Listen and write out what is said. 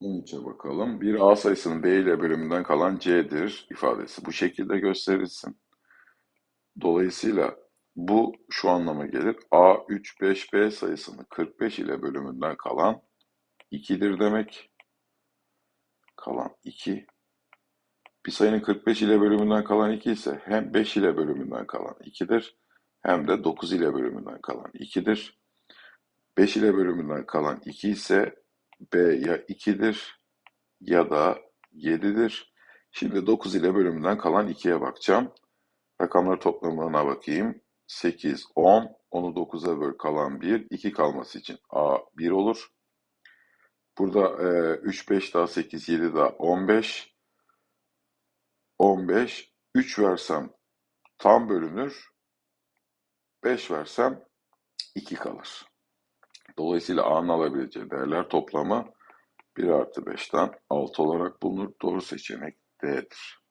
13'e bakalım. Bir A sayısının B ile bölümünden kalan C'dir ifadesi bu şekilde gösterilsin. Dolayısıyla bu şu anlama gelir. A 3 5 B sayısının 45 ile bölümünden kalan 2'dir demek. Kalan 2. Bir sayının 45 ile bölümünden kalan 2 ise hem 5 ile bölümünden kalan 2'dir hem de 9 ile bölümünden kalan 2'dir. 5 ile bölümünden kalan 2 ise B ya 2'dir ya da 7'dir. Şimdi 9 ile bölümünden kalan 2'ye bakacağım. Rakamları toplamına bakayım. 8, 10, onu 9'a böl kalan 1, 2 kalması için A 1 olur. Burada e, 3, 5 daha 8, 7 daha 15. 15, 3 versem tam bölünür. 5 versem 2 kalır. Dolayısıyla A'nın alabileceği değerler toplamı 1 artı 5'ten 6 olarak bulunur. Doğru seçenek D'dir.